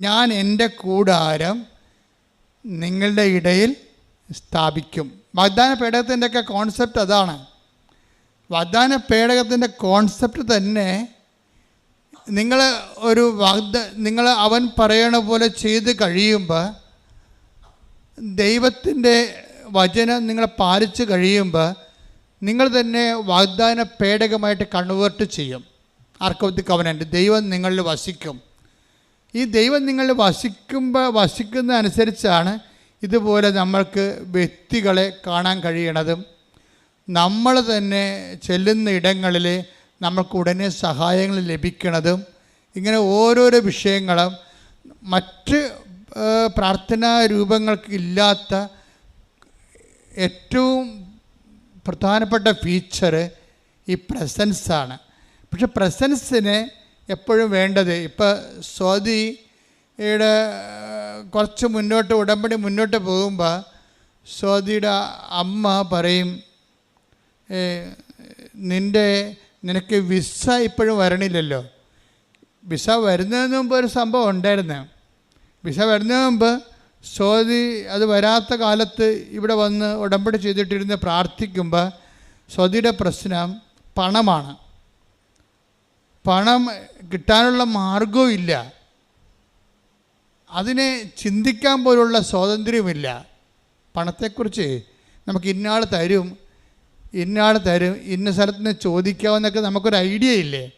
ഞാൻ എന്റെ കൂടാരം നിങ്ങളുടെ ഇടയിൽ സ്ഥാപിക്കും. വാഗ്ദാന പേടകത്തിന്റെയൊക്കെ കോൺസെപ്റ്റ് അതാണ്. വാഗ്ദാന പേടകത്തിന്റെ കോൺസെപ്റ്റ് തന്നെ നിങ്ങൾ ഒരു വാഗ്ദ നിങ്ങൾ അവൻ പറയണ പോലെ ചെയ്ത് കഴിയുമ്പോൾ ദൈവത്തിന്റെ വചനം നിങ്ങൾ പാലിച്ച് കഴിയുമ്പോൾ നിങ്ങൾ തന്നെ വാഗ്ദാന പേടകമായിട്ട് കൺവേർട്ട് ചെയ്യും. ആർക്കവത്തി കവനന്റ് ദൈവം നിങ്ങളിൽ വസിക്കും. ഈ ദൈവം നിങ്ങൾ വസിക്കുമ്പോൾ വസിക്കുന്ന അനുസരിച്ചാണ് ഇതുപോലെ നമ്മൾക്ക് വ്യക്തികളെ കാണാൻ കഴിയണതും. നമ്മൾ തന്നെ ചെല്ലുന്ന ഇടങ്ങളിൽ നമുക്ക് ഉടനെ സഹായങ്ങൾ ലഭിക്കണതും ഇങ്ങനെ ഓരോരോ വിഷയങ്ങളും മറ്റ് പ്രാർത്ഥനാ രൂപങ്ങൾക്ക് ഇല്ലാത്ത ഏറ്റവും പ്രധാനപ്പെട്ട ഫീച്ചർ ഈ പ്രസൻസാണ് പക്ഷെ പ്രസൻസിന് എപ്പോഴും വേണ്ടത്. ഇപ്പോൾ സ്വാതിയുടെ കുറച്ച് മുന്നോട്ട് ഉടമ്പടി മുന്നോട്ട് പോകുമ്പോൾ സ്വാതിയുടെ അമ്മ പറയും "ഏ, നിന്റെ നിനക്ക് വിസ ഇപ്പോഴും വരണില്ലല്ലോ. വിസ വരുന്നതിന് മുമ്പ് ഒരു സംഭവം ഉണ്ടായിരുന്നു. വിസ വരുന്നതിന് മുമ്പ് സ്വാതി അത് വരാത്ത കാലത്ത് ഇവിടെ വന്ന് ഉടമ്പടി ചെയ്തിട്ടിരുന്ന് പ്രാർത്ഥിക്കുമ്പോൾ സ്വാതിയുടെ പ്രശ്നം പണമാണ്. പണം കിട്ടാനുള്ള മാർഗവും ഇല്ല. അതിനെ ചിന്തിക്കാൻ പോലുള്ള സ്വാതന്ത്ര്യമില്ല പണത്തെക്കുറിച്ച് നമുക്ക് ഇന്നാൾ തരും ഇന്നാൾ തരും ഇന്ന സ്ഥലത്ത് നിന്ന് ചോദിക്കാമെന്നൊക്കെ നമുക്കൊരു ഐഡിയ ഇല്ലേ?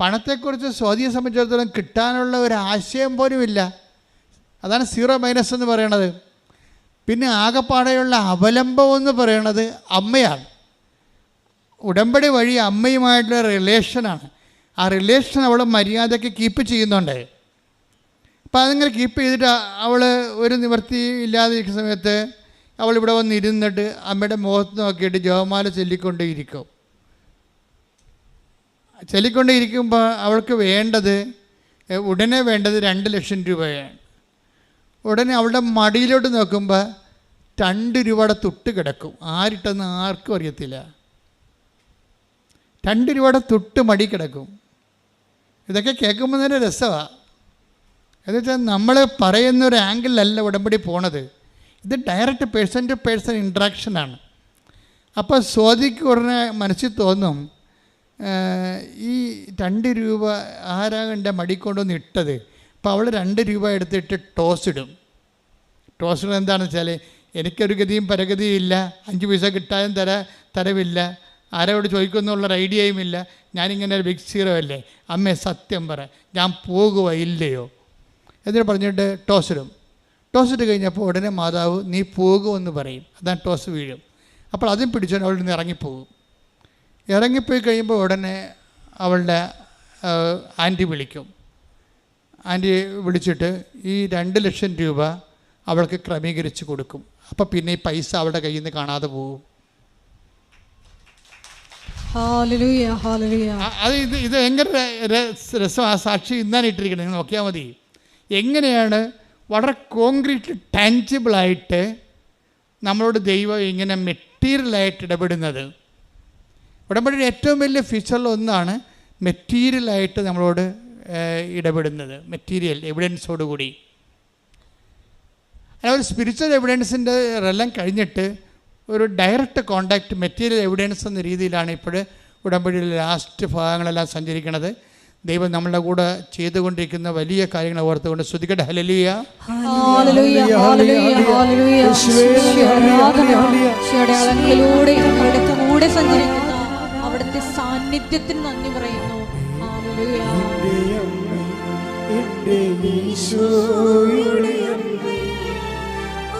പണത്തെക്കുറിച്ച് സ്വാധീനം സംബന്ധിച്ചിടത്തോളം കിട്ടാനുള്ള ഒരു ആശയം പോലും ഇല്ല. അതാണ് സീറോ മൈനസ് എന്ന് പറയണത്. പിന്നെ ആകെപ്പാടെയുള്ള അവലംബം എന്ന് പറയണത് അമ്മയാണ്. ഉടമ്പടി വഴി അമ്മയുമായിട്ടുള്ള റിലേഷനാണ് ആ റിലേഷൻ അവൾ മര്യാദയ്ക്ക് കീപ്പ് ചെയ്യുന്നുണ്ട്. അപ്പം അതിങ്ങനെ കീപ്പ് ചെയ്തിട്ട് അവൾ ഒരു നിവൃത്തി ഇല്ലാതിരിക്കുന്ന സമയത്ത് അവൾ ഇവിടെ വന്ന് ഇരുന്നിട്ട് അമ്മയുടെ മുഖത്ത് നോക്കിയിട്ട് ജോമാല ചൊല്ലിക്കൊണ്ടേയിരിക്കും. ചൊല്ലിക്കൊണ്ടേയിരിക്കുമ്പോൾ അവൾക്ക് വേണ്ടത് ഉടനെ വേണ്ടത് രണ്ട് ലക്ഷം രൂപയാണ്. ഉടനെ അവളുടെ മടിയിലോട്ട് നോക്കുമ്പോൾ രണ്ട് രൂപയുടെ തൊട്ട് കിടക്കും. ആരിട്ടെന്ന് ആർക്കും അറിയത്തില്ല. രണ്ട് രൂപയുടെ തൊട്ട് മടി കിടക്കും. ഇതൊക്കെ കേൾക്കുമ്പോൾ തന്നെ രസമാണ് എന്നുവെച്ചാൽ നമ്മൾ പറയുന്ന ഒരു ആംഗിളിലല്ല ഉടമ്പടി പോണത്. ഇത് ഡയറക്റ്റ് പേഴ്സൺ ടു പേഴ്സൺ ഇൻട്രാക്ഷനാണ് അപ്പോൾ സ്വാതിക്ക് ഉടനെ മനസ്സിൽ തോന്നും ഈ രണ്ട് രൂപ ആരാകന്റെ മടി കൊണ്ടുവന്ന് ഇട്ടത്? അപ്പോൾ അവൾ രണ്ട് രൂപ എടുത്തിട്ട് ടോസ് ഇടും. ടോസ് ഇടുന്നത് എന്താണെന്ന് വെച്ചാൽ എനിക്കൊരു ഗതിയും പരഗതിയും ഇല്ല. അഞ്ച് പൈസ കിട്ടാനും തര തരവില്ല. ആരോട് ചോദിക്കുമെന്നുള്ളൊരു ഐഡിയയും ഇല്ല. ഞാനിങ്ങനെ ഒരു ബിഗ് സീറോ അല്ലേ? അമ്മേ സത്യം പറ. ഞാൻ പോകുക ഇല്ലയോ? എന്നിട്ട് പറഞ്ഞിട്ട് ടോസിടും ടോസിട്ട് ടോസ് കഴിഞ്ഞപ്പോൾ ഉടനെ മാതാവ് നീ പോകുമെന്ന് പറയും. അതാണ് ടോസ് വീഴും. അപ്പോൾ അതും പിടിച്ചുകൊണ്ട് അവളിൽ നിന്ന് ഇറങ്ങിപ്പോകും. ഇറങ്ങിപ്പോയി കഴിയുമ്പോൾ ഉടനെ അവളുടെ ആന്റി വിളിക്കും. ആന്റി വിളിച്ചിട്ട് ഈ രണ്ട് ലക്ഷം രൂപ അവൾക്ക് ക്രമീകരിച്ച് കൊടുക്കും. അപ്പോൾ പിന്നെ ഈ പൈസ അവളുടെ കയ്യിൽ നിന്ന് കാണാതെ പോകും. അത് ഇത് ഇത് എങ്ങനെ രസം ആ സാക്ഷി ഇന്നാണ് ഇട്ടിരിക്കുന്നത് നിങ്ങൾ നോക്കിയാൽ മതി. എങ്ങനെയാണ് വളരെ കോൺക്രീറ്റ് ടാൻജിബിളായിട്ട് നമ്മളോട് ദൈവം ഇങ്ങനെ മെറ്റീരിയലായിട്ട് ഇടപെടുന്നത്? ഉടമ്പടിയുടെ ഏറ്റവും വലിയ ഫീച്ചറിൽ ഒന്നാണ് മെറ്റീരിയലായിട്ട് നമ്മളോട് ഇടപെടുന്നത്. മെറ്റീരിയൽ എവിഡൻസോടുകൂടി അല്ല ഒരു സ്പിരിച്വൽ എവിഡൻസിന്റെ എല്ലാം കഴിഞ്ഞിട്ട് ഒരു ഡയറക്റ്റ് കോണ്ടാക്റ്റ് മെറ്റീരിയൽ എവിഡൻസ് എന്ന രീതിയിലാണ് ഇപ്പോൾ ഉടമ്പടിയിലെ ലാസ്റ്റ് ഭാഗങ്ങളെല്ലാം സഞ്ചരിക്കുന്നത് ദൈവം നമ്മളുടെ കൂടെ ചെയ്തുകൊണ്ടിരിക്കുന്ന വലിയ കാര്യങ്ങൾ ഓർത്തുകൊണ്ട് ശ്രുതികട്ടെ ഹലലിയ ഞങ്ങളുടെ കൂടെ സഞ്ചരിക്കുന്ന അവിടുത്തെ സാന്നിധ്യത്തിന് നന്ദി പറയുന്നു. ഈശോയുടെ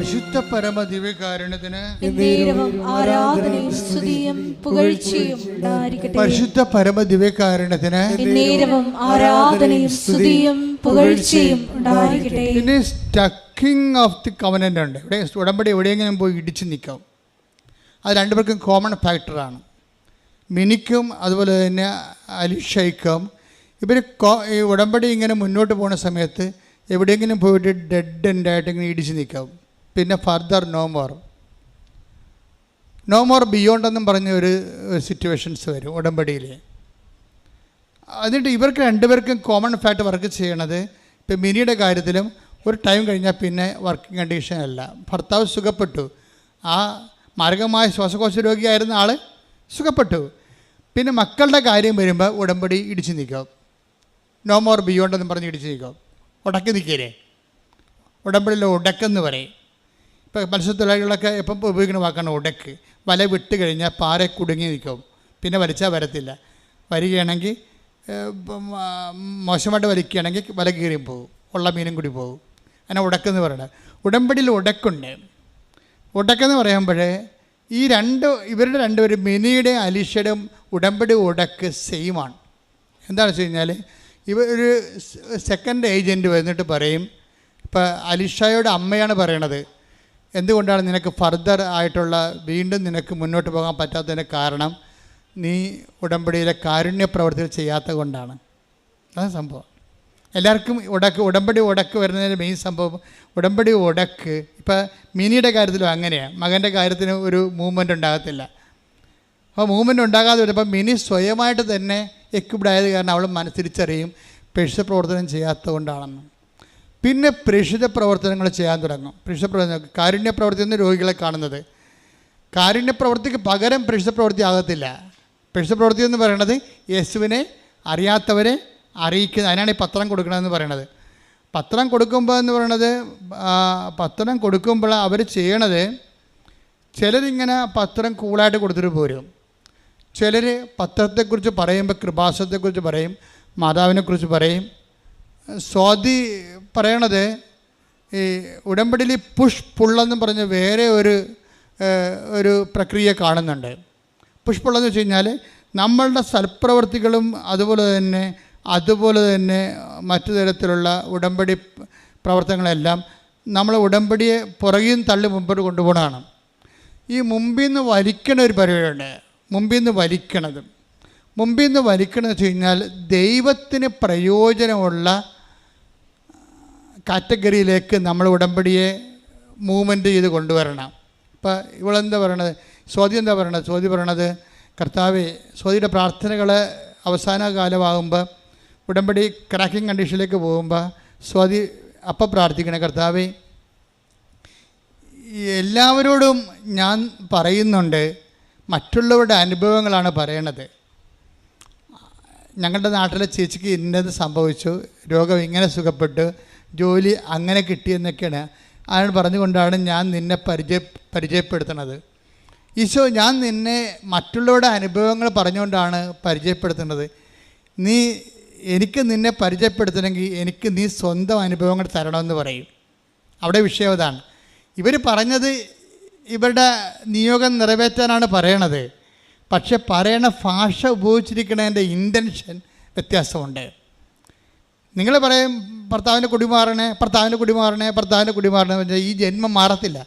പരിശുദ്ധ പരമ ദിവ്യകാരുണ്യത്തിന് ആരാധനയും സ്തുതിയും പുകഴ്ചയും പരിശുദ്ധ പരമ ദിവ്യകാരുണ്യത്തിന് ആരാധനയും സ്തുതിയും പുകഴ്ചയും ഉണ്ടായിരിക്കട്ടെ. സ്റ്റക്കിംഗ് ഓഫ് ദി കവനന്റ് ഉണ്ട്. ഇവിടെ ഉടമ്പടി എവിടെയെങ്കിലും പോയി ഇടിച്ചു നിൽക്കാം. അത് രണ്ടുപേർക്കും കോമൺ ഫാക്ടറാണ് മിനിക്കും അതുപോലെ തന്നെ അലിഷയ്ക്കും. ഇവർ ഈ ഉടമ്പടി ഇങ്ങനെ മുന്നോട്ട് പോകുന്ന സമയത്ത് എവിടെയെങ്കിലും പോയിട്ട് ഡെഡ് എൻഡായിട്ട് ഇങ്ങനെ ഇടിച്ച് നിൽക്കും. പിന്നെ further no more no more beyond എന്നും പറഞ്ഞ ഒരു സിറ്റുവേഷൻസ് വരും ഉടമ്പടിയിൽ എന്നിട്ട് ഇവർക്ക് രണ്ടുപേർക്കും കോമൺ ഫാക്ട് വർക്ക് ചെയ്യണത് ഇപ്പം മിനിയുടെ കാര്യത്തിലും ഒരു ടൈം കഴിഞ്ഞാൽ പിന്നെ വർക്കിംഗ് കണ്ടീഷൻ അല്ല. ഭർത്താവ് സുഖപ്പെട്ടു. ആ മാരകമായ ശ്വാസകോശ രോഗിയായിരുന്ന ആൾ സുഖപ്പെട്ടു. പിന്നെ മക്കളുടെ കാര്യം വരുമ്പോൾ ഉടമ്പടി ഇടിച്ചു നിൽക്കും നോ മോർ ബിയോണ്ട് എന്ന് പറഞ്ഞ് ഇടിച്ച് നിൽക്കും ഉടക്കി നിൽക്കില്ലേ ഉടമ്പടിയിൽ ഉടക്കെന്ന് പറയും. ഇപ്പോൾ മത്സ്യത്തൊഴിലാളികളൊക്കെ എപ്പം ഉപയോഗിക്കുന്ന വാക്കാണ് ഉടക്ക്. വല വിട്ട് കഴിഞ്ഞാൽ പാറ കുടുങ്ങി നിൽക്കും. പിന്നെ വലിച്ചാൽ വരത്തില്ല. വരികയാണെങ്കിൽ ഇപ്പം, മോശമായിട്ട് വലിക്കുകയാണെങ്കിൽ വല കീറി പോകും. ഉള്ള മീനും കൂടി പോകും. അങ്ങനെ ഉടക്കെന്ന് പറയുന്നത് ഉടമ്പടിയിൽ ഉടക്കുണ്ട്. ഉടക്കെന്ന് പറയുമ്പോൾ ഈ രണ്ട് ഇവരുടെ രണ്ടുപേരും മിനിയുടെ അലിഷയുടെയും ഉടമ്പടി ഉടക്ക് സെയിമാണ് എന്താണെന്ന് വെച്ച് കഴിഞ്ഞാൽ ഇവ ഒരു സെക്കൻഡ് ഏജന്റ് വന്നിട്ട് പറയും ഇപ്പം അലിഷയുടെ അമ്മയാണ് പറയണത്. എന്തുകൊണ്ടാണ് നിനക്ക് ഫർദർ ആയിട്ടുള്ള വീണ്ടും നിനക്ക് മുന്നോട്ട് പോകാൻ പറ്റാത്തതിന് കാരണം നീ ഉടമ്പടിയിലെ കാരുണ്യ പ്രവർത്തികൾ ചെയ്യാത്ത കൊണ്ടാണ്? അതാണ് സംഭവം. എല്ലാവർക്കും ഉടക്ക് ഉടമ്പടി ഉടക്ക് വരുന്നതിന് മെയിൻ സംഭവം ഉടമ്പടി ഉടക്ക്. ഇപ്പം മിനിയുടെ കാര്യത്തിലും അങ്ങനെയാണ് മകന്റെ കാര്യത്തിന് ഒരു മൂവ്മെന്റ് ഉണ്ടാകത്തില്ല. അപ്പോൾ മൂവ്മെന്റ് ഉണ്ടാകാതെ വരുമ്പോൾ മിനി സ്വയമായിട്ട് തന്നെ എക്വിപ്ഡ് കാരണം അവൾ മനസ്സിരിച്ചറിയും പ്രേക്ഷിത പ്രവർത്തനം ചെയ്യാത്തത് കൊണ്ടാണെന്ന്. പിന്നെ പ്രേക്ഷിത പ്രവർത്തനങ്ങൾ ചെയ്യാൻ തുടങ്ങും. പ്രേക്ഷിത പ്രവർത്തനം കാരുണ്യ പ്രവർത്തി എന്ന് രോഗികളെ കാണുന്നത്. കാരുണ്യ പ്രവൃത്തിക്ക് പകരം പ്രേക്ഷിത പ്രവൃത്തി ആകത്തില്ല. പ്രേക്ഷിത പ്രവൃത്തി എന്ന് പറയുന്നത് യേശുവിനെ അറിയാത്തവരെ അറിയിക്കുന്ന അതിനാണ് ഈ പത്രം കൊടുക്കണമെന്ന് പറയണത്. പത്രം കൊടുക്കുമ്പോൾ എന്ന് പറയണത് പത്രം കൊടുക്കുമ്പോൾ അവർ ചെയ്യണത് ചിലരിങ്ങനെ പത്രം കൂളായിട്ട് കൊടുത്തിട്ട് പോരും. ചിലർ പത്രത്തെക്കുറിച്ച് പറയുമ്പോൾ കൃപാസത്തെക്കുറിച്ച് പറയും മാതാവിനെക്കുറിച്ച് പറയും സ്വാതി പറയണത് ഈ ഉടമ്പടിയിൽ പുഷ് പുള്ളെന്ന് പറഞ്ഞ് വേറെ ഒരു ഒരു പ്രക്രിയ കാണുന്നുണ്ട്. പുഷ് പുള്ളെന്ന് വെച്ച് കഴിഞ്ഞാൽ നമ്മളുടെ സൽപ്രവർത്തികളും അതുപോലെ തന്നെ അതുപോലെ തന്നെ മറ്റു തരത്തിലുള്ള ഉടമ്പടി പ്രവർത്തനങ്ങളെല്ലാം നമ്മൾ ഉടമ്പടിയെ നിന്ന് തള്ളി മുമ്പോട്ട് കൊണ്ടുപോകണതാണ്. ഈ മുമ്പിൽ നിന്ന് വലിക്കണ ഒരു പരിപാടിയുണ്ട്. മുമ്പിൽ നിന്ന് വലിക്കണത്. മുമ്പിൽ നിന്ന് വലിക്കണമെന്ന് വെച്ച് കഴിഞ്ഞാൽ ദൈവത്തിന് പ്രയോജനമുള്ള കാറ്റഗറിയിലേക്ക് നമ്മൾ ഉടമ്പടിയെ മൂവ്മെന്റ് ചെയ്ത് കൊണ്ടുവരണം. ഇപ്പം ഇവളെന്താ പറയണത്? സ്വാതി എന്താ പറയണത്? സ്വാതി പറയണത് കർത്താവെ സ്വാതിയുടെ പ്രാർത്ഥനകൾ അവസാന കാലമാകുമ്പോൾ ഉടമ്പടി ക്രാക്കിംഗ് കണ്ടീഷനിലേക്ക് പോകുമ്പോൾ സ്വാതി അപ്പം പ്രാർത്ഥിക്കണേ കർത്താവെ എല്ലാവരോടും ഞാൻ പറയുന്നുണ്ട് മറ്റുള്ളവരുടെ അനുഭവങ്ങളാണ് പറയണത്. ഞങ്ങളുടെ നാട്ടിലെ ചേച്ചിക്ക് ഇന്നത് സംഭവിച്ചു രോഗം ഇങ്ങനെ സുഖപ്പെട്ടു ജോലി അങ്ങനെ കിട്ടിയെന്നൊക്കെയാണ് അയാൾ പറഞ്ഞുകൊണ്ടാണ് ഞാൻ നിന്നെ പരിചയ പരിചയപ്പെടുത്തുന്നത്. ഈശോ ഞാൻ നിന്നെ മറ്റുള്ളവരുടെ അനുഭവങ്ങൾ പറഞ്ഞുകൊണ്ടാണ് പരിചയപ്പെടുത്തുന്നത്. നീ എനിക്ക് നിന്നെ പരിചയപ്പെടുത്തണമെങ്കിൽ എനിക്ക് നീ സ്വന്തം അനുഭവങ്ങൾ തരണമെന്ന് പറയും. അവിടെ വിഷയം അതാണ്. ഇവർ പറഞ്ഞത് ഇവരുടെ നിയോഗം നിറവേറ്റാനാണ് പറയണത്. പക്ഷെ പറയണ ഭാഷ ഉപയോഗിച്ചിരിക്കുന്നതിന്റെ ഇന്റൻഷൻ വ്യത്യാസമുണ്ട്. നിങ്ങൾ പറയും ഭർത്താവിന്റെ കുടിമാറണേ ഭർത്താവിന്റെ കുടിമാറണേ ഭർത്താവിന്റെ കുടിമാറണേ പറഞ്ഞാൽ ഈ ജന്മം മാറത്തില്ല.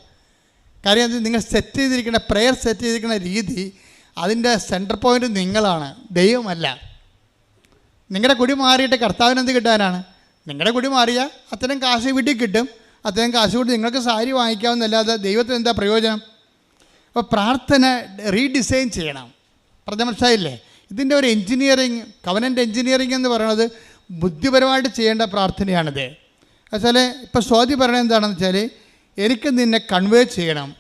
കാര്യം നിങ്ങൾ സെറ്റ് ചെയ്തിരിക്കുന്ന പ്രെയർ സെറ്റ് ചെയ്തിരിക്കുന്ന രീതി അതിന്റെ സെന്റർ പോയിന്റ് നിങ്ങളാണ് ദൈവമല്ല. നിങ്ങളുടെ കുടി മാറിയിട്ട് കർത്താവിന് എന്ത് കിട്ടാനാണ്? നിങ്ങളുടെ കുടി മാറിയാൽ അത്തരം കാശ് വീട്ടിൽ കിട്ടും. അത്തരം കാശ് കൊടുത്ത് നിങ്ങൾക്ക് സാരി വാങ്ങിക്കാവുന്നല്ലാതെ ദൈവത്തിന് എന്താ പ്രയോജനം? അപ്പോൾ പ്രാർത്ഥന റീഡിസൈൻ ചെയ്യണം. പറഞ്ഞ മനസ്സിലായില്ലേ? ഇതിന്റെ ഒരു എൻജിനീയറിങ് കവനന്റ് എൻജിനീയറിങ് എന്ന് പറയുന്നത് ബുദ്ധിപരമായിട്ട് ചെയ്യേണ്ട പ്രാർത്ഥനയാണിത്. വെച്ചാൽ ഇപ്പോൾ സ്വാതി പറയണത് എന്താണെന്ന് വെച്ചാൽ എനിക്ക് നിന്നെ കൺവേ ചെയ്യണം.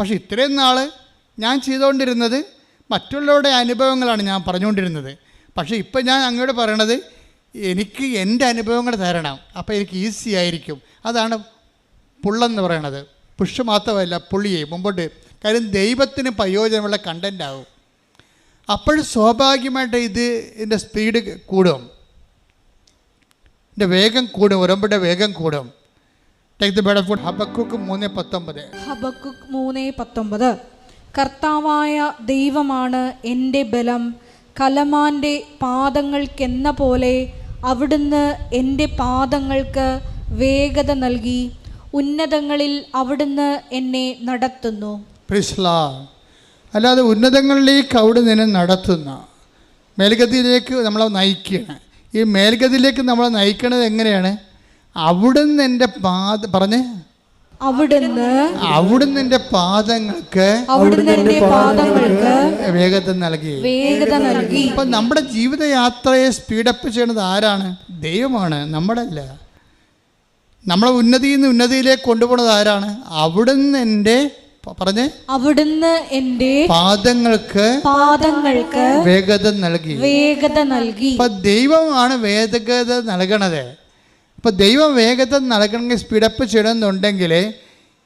പക്ഷേ ഇത്രയും നാൾ ഞാൻ ചെയ്തുകൊണ്ടിരുന്നത് മറ്റുള്ളവരുടെ അനുഭവങ്ങളാണ് ഞാൻ പറഞ്ഞുകൊണ്ടിരുന്നത്. പക്ഷേ ഇപ്പം ഞാൻ അങ്ങോട്ട് പറയണത് എനിക്ക് എന്റെ അനുഭവങ്ങൾ തരണം. അപ്പോൾ എനിക്ക് ഈസി ആയിരിക്കും. അതാണ് പുള്ളെന്ന് പറയണത്. പുഷ് മാത്രമല്ല പുള്ളിയെ മുമ്പോട്ട്. കാര്യം ദൈവത്തിന് പ്രയോജനമുള്ള കണ്ടന്റ് ആവും. അപ്പോൾ സ്വാഭാവികമായിട്ട് ഇത് ഇതിന്റെ സ്പീഡ് കൂടും. ഇതിന്റെ വേഗം കൂടും ഉറമ്പിന്റെ വേഗം കൂടും. Take the bed food Habakkuk മൂന്ന് പത്തൊമ്പത്. ഹബക്കുക്ക് മൂന്ന് പത്തൊമ്പത്. കർത്താവായ ദൈവമാണ് എന്റെ ബലം. കലമാന്റെ പാദങ്ങൾക്കെന്ന പോലെ അവിടുന്ന് എന്റെ പാദങ്ങൾക്ക് വേഗത നൽകി. ഉന്നതങ്ങളിൽ അവിടുന്ന് എന്നെ നടത്തുന്നു. അല്ലാതെ ഉന്നതങ്ങളിലേക്ക് അവിടെ എന്നെ നടത്തുന്ന. മേൽഗതിയിലേക്ക് നമ്മളെ നയിക്കുകയാണ് ഈ മേൽഗതിയിലേക്ക് നമ്മളെ നയിക്കണത് എങ്ങനെയാണ്? അവിടുന്ന് എന്റെ പാത പറഞ്ഞ്? അവിടുന്ന് അവിടുന്ന് എന്റെ പാദങ്ങൾക്ക് അവിടുന്ന് എന്റെ പാദങ്ങൾക്ക് വേഗത നൽകി. വേഗത നൽകി. അപ്പം നമ്മുടെ ജീവിതയാത്രയെ സ്പീഡപ്പ് ചെയ്യുന്നത് ആരാണ്? ദൈവമാണ് നമ്മളല്ല. നമ്മളെ ഉന്നതിയിൽ നിന്ന് ഉന്നതിയിലേക്ക് കൊണ്ടുപോകുന്നത് ആരാണ്? അവിടുന്ന് എന്റെ പറഞ്ഞേ? അവിടുന്ന് എന്റെ പാദങ്ങൾക്ക് പാദങ്ങൾക്ക് വേഗത നൽകി. വേഗത നൽകി. ഇപ്പൊ ദൈവമാണ് വേഗത നൽകണത്. ഇപ്പൊ ദൈവം വേഗത നൽകണമെങ്കിൽ സ്പീഡപ്പ് ചെയ്യണമെന്നുണ്ടെങ്കിൽ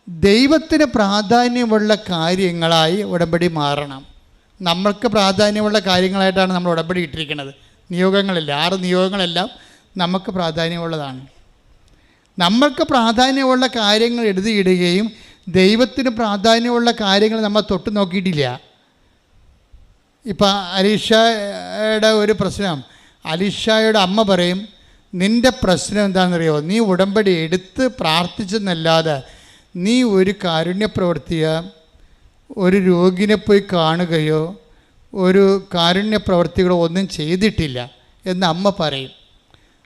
ദൈവത്തിന് പ്രാധാന്യമുള്ള കാര്യങ്ങളായി ഉടമ്പടി മാറണം. നമ്മൾക്ക് പ്രാധാന്യമുള്ള കാര്യങ്ങളായിട്ടാണ് നമ്മൾ ഉടമ്പടി ഇട്ടിരിക്കുന്നത്. നിയോഗങ്ങളില്ല. ആറ് നിയോഗങ്ങളെല്ലാം നമുക്ക് പ്രാധാന്യമുള്ളതാണ്. നമ്മൾക്ക് പ്രാധാന്യമുള്ള കാര്യങ്ങൾ എഴുതിയിടുകയും ദൈവത്തിന് പ്രാധാന്യമുള്ള കാര്യങ്ങൾ നമ്മൾ തൊട്ട് നോക്കിയിട്ടില്ല. ഇപ്പം അലീഷയുടെ ഒരു പ്രശ്നം. അലീഷയുടെ അമ്മ പറയും നിന്റെ പ്രശ്നം എന്താണെന്നറിയോ? നീ ഉടമ്പടി എടുത്ത് പ്രാർത്ഥിച്ചെന്നല്ലാതെ നീ ഒരു കാരുണ്യ പ്രവർത്തിയോ ഒരു രോഗിനെ പോയി കാണുകയോ ഒരു കാരുണ്യ പ്രവർത്തികളോ ഒന്നും ചെയ്തിട്ടില്ല. എന്ന് അമ്മ പറയും.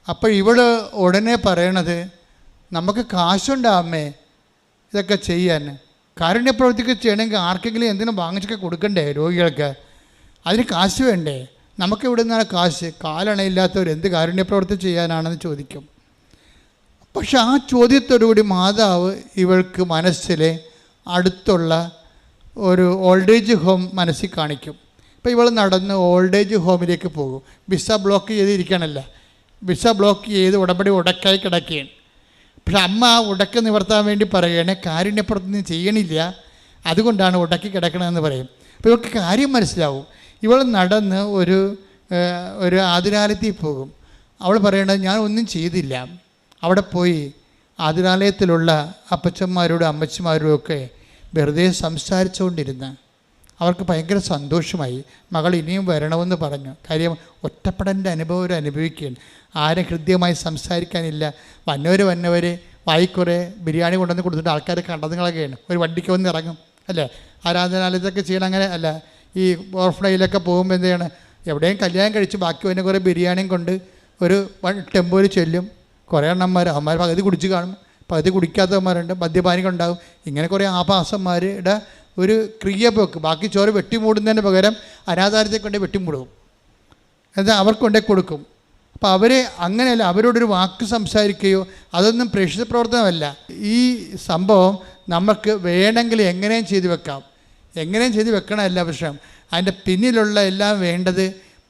അപ്പോൾ ഇവൾ ഉടനെ പറയണത് നമുക്ക് കാശുണ്ടാ അമ്മേ. ഇതൊക്കെ ചെയ്യാൻ കാരുണ്യപ്രവൃത്തിക്ക് ചെയ്യണമെങ്കിൽ ആർക്കെങ്കിലും എന്തിനും വാങ്ങിച്ചൊക്കെ കൊടുക്കണ്ടേ രോഗികൾക്ക്? അതിന് കാശ് വേണ്ടേ? നമുക്ക് ഇവിടെ നിന്നാണ് കാശ് കാലണയില്ലാത്തവർ എന്ത് കാരുണ്യപ്രവൃത്തി ചെയ്യാനാണെന്ന് ചോദിക്കും. പക്ഷെ ആ ചോദ്യത്തോടുകൂടി മാതാവ് ഇവൾക്ക് മനസ്സിലെ അടുത്തുള്ള ഒരു ഓൾഡ് ഏജ് ഹോം മനസ്സിൽ കാണിക്കും. അപ്പോൾ ഇവൾ നടന്ന് ഓൾഡ് ഏജ് ഹോമിലേക്ക് പോകും. വിസ ബ്ലോക്ക് ചെയ്തിരിക്കണല്ല? വിസ ബ്ലോക്ക് ചെയ്ത് ഉടമ്പടി ഉടക്കായി കിടക്കുകയാണ്. പക്ഷെ അമ്മ ആ ഉടക്ക് നിവർത്താൻ വേണ്ടി പറയുകയാണ്. കാരുണ്യപ്പുറത്ത് നീ ചെയ്യണില്ല. അതുകൊണ്ടാണ് ഉടക്കി കിടക്കണമെന്ന് പറയും. അപ്പോൾ ഇവർക്ക് കാര്യം മനസ്സിലാവും. ഇവൾ നടന്ന് ഒരു ഒരു ആതിരാലയത്തിൽ പോകും. അവൾ പറയണത് ഞാൻ ഒന്നും ചെയ്തില്ല. അവിടെ പോയി ആതിരാലയത്തിലുള്ള അപ്പച്ചന്മാരോടും അമ്മച്ചിമാരോടും ഒക്കെ വെറുതെ സംസാരിച്ചുകൊണ്ടിരുന്ന് അവർക്ക് ഭയങ്കര സന്തോഷമായി മകൾ ഇനിയും വരണമെന്ന് പറഞ്ഞു. കാര്യം ഒറ്റപ്പെടലിന്റെ അനുഭവം ഒരു അനുഭവിക്കുകയാണ്. ആരും ഹൃദ്യമായി സംസാരിക്കാനില്ല. വന്നവർ വന്നവർ വായിക്കുറെ ബിരിയാണി കൊണ്ടുവന്ന് കൊടുത്തിട്ട് ആൾക്കാരെ കണ്ടതുകളൊക്കെയാണ് ഒരു വണ്ടിക്ക് വന്ന് ഇറങ്ങും. അല്ലേ? ആരാധനാലയത്തൊക്കെ ചെയ്യണം അങ്ങനെ അല്ല. ഈ ഓർഫ്ലൈലൊക്കെ പോകുമ്പോൾ എന്ത് ചെയ്യണം? എവിടെയും കല്യാണം കഴിച്ച് ബാക്കി വന്ന കുറേ ബിരിയാണിയും കൊണ്ട് ഒരു ടെമ്പോയിൽ ചെല്ലും. കുറേ എണ്ണന്മാർ അവന്മാർ പകുതി കുടിച്ച് കാണും. പകുതി കുടിക്കാത്തവന്മാരുണ്ട് മദ്യപാനികളുണ്ടാകും. ഇങ്ങനെ കുറേ ആഭാസന്മാരുടെ ഒരു ക്രിയ പോക്ക് ബാക്കി ചോറ് വെട്ടിമൂടുന്നതിന് പകരം അനാഥാരത്തെ കൊണ്ടേ വെട്ടിമൂടും എന്നാൽ അവർക്ക് കൊണ്ടേ കൊടുക്കും. അപ്പോൾ അവർ അങ്ങനെയല്ല അവരോടൊരു വാക്ക് സംസാരിക്കുകയോ അതൊന്നും പ്രേക്ഷിത പ്രവർത്തനമല്ല. ഈ സംഭവം നമുക്ക് വേണമെങ്കിൽ എങ്ങനെയും ചെയ്തു വെക്കാം. എങ്ങനെയും ചെയ്തു വെക്കണമല്ല പക്ഷേ അതിന്റെ പിന്നിലുള്ള എല്ലാം വേണ്ടത്